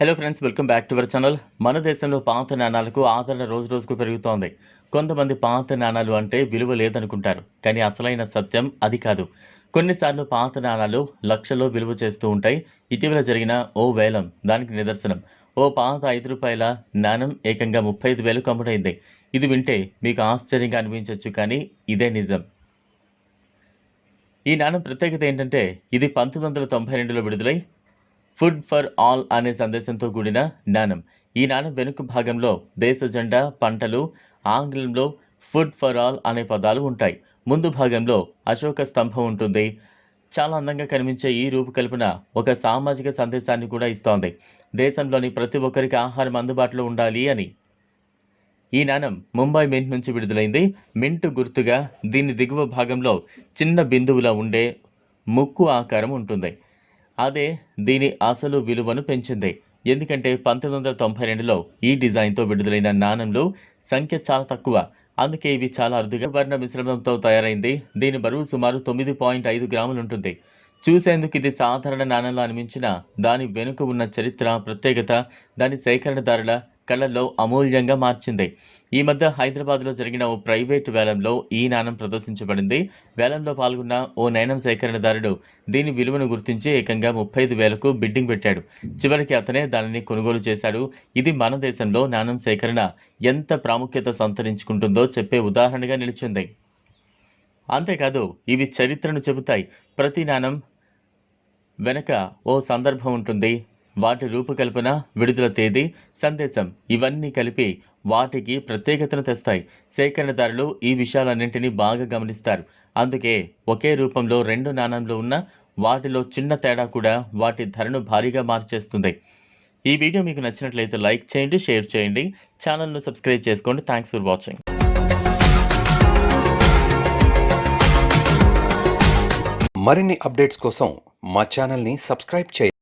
Hello friends welcome back to our channel మన దేశంలో పాత నాణాలకు ఆదరణ రోజు రోజుకు పెరుగుతోంది. కొంతమంది పాత నాణాలు అంటే విలువ లేదనుకుంటారు కానీ అసలైన సత్యం అది కాదు. కొన్నిసార్లు పాత నాణాలు లక్షల్లో విలువ చేస్తూ ఉంటాయి. ఇటీవల జరిగిన ఓ వేలం దానికి నిదర్శనం. ఓ పాత ఐదు రూపాయల నాణం ఏకంగా ముప్పై ఐదు వేలు కమ్ముడైంది. ఇది వింటే మీకు ఆశ్చర్యంగా అనిపించవచ్చు కానీ ఇదే నిజం. ఈ నాణం ప్రత్యేకత ఏంటంటే ఇది పంతొమ్మిది వందల తొంభై రెండులో విడుదలై ఫుడ్ ఫర్ ఆల్ అనే సందేశంతో కూడిన నాణం ఈ నాణం వెనుక భాగంలో దేశ జెండా పంటలు ఆంగ్లంలో ఫుడ్ ఫర్ ఆల్ అనే పదాలు ఉంటాయి. ముందు భాగంలో అశోక స్తంభం ఉంటుంది. చాలా అందంగా కనిపించే ఈ రూపకల్పన ఒక సామాజిక సందేశాన్ని కూడా ఇస్తోంది. దేశంలోని ప్రతి ఒక్కరికి ఆహారం అందుబాటులో ఉండాలి అని. ఈ నాణం ముంబై మింట్ నుంచి విడుదలైంది. మింట్ గుర్తుగా దీని దిగువ భాగంలో చిన్న బిందువులా ఉండే ముక్కు ఆకారం ఉంటుంది. అదే దీని అసలు విలువను పెంచింది. ఎందుకంటే పంతొమ్మిది వందల తొంభై రెండులో ఈ డిజైన్తో విడుదలైన నాణంలో సంఖ్య చాలా తక్కువ. అందుకే ఇవి చాలా అరుదుగా వర్ణ మిశ్రమంతో తయారైంది. దీని బరువు సుమారు తొమ్మిది పాయింట్ ఐదు గ్రాములు ఉంటుంది చూసేందుకు ఇది సాధారణ నాణంలో అనిపించిన దాని వెనుక ఉన్న చరిత్ర ప్రత్యేకత దాని సేకరణదారుల కళల్లో అమూల్యంగా మార్చింది. ఈ మధ్య హైదరాబాద్లో జరిగిన ఓ ప్రైవేటు వేలంలో ఈ నాణం ప్రదర్శించబడింది. వేలంలో పాల్గొన్న ఓ నయనం సేకరణదారుడు దీని విలువను గుర్తించి ఏకంగా ముప్పై ఐదు వేలకు బిడ్డింగ్ పెట్టాడు. చివరికి అతనే దానిని కొనుగోలు చేశాడు. ఇది మన దేశంలో నాణం సేకరణ ఎంత ప్రాముఖ్యత సంతరించుకుంటుందో చెప్పే ఉదాహరణగా నిలిచింది. అంతేకాదు ఇవి చరిత్రను చెబుతాయి. ప్రతి నాణం వెనక ఓ సందర్భం ఉంటుంది. వాటి రూపకల్పన విడుదల తేదీ సందేశం ఇవన్నీ కలిపి వాటికి ప్రత్యేకతను తెస్తాయి. సేకరణదారులు ఈ విషయాలన్నింటినీ బాగా గమనిస్తారు. అందుకే ఒకే రూపంలో రెండు నాణంలో ఉన్న వాటిలో చిన్న తేడా కూడా వాటి ధరను భారీగా మార్చేస్తుంది. ఈ వీడియో మీకు నచ్చినట్లయితే లైక్ చేయండి షేర్ చేయండి. ఛానల్ను సబ్స్క్రైబ్ చేసుకోండి. Thanks for watching. మరిన్ని అప్డేట్స్ కోసం మా ఛానల్ని సబ్స్క్రైబ్ చేయండి.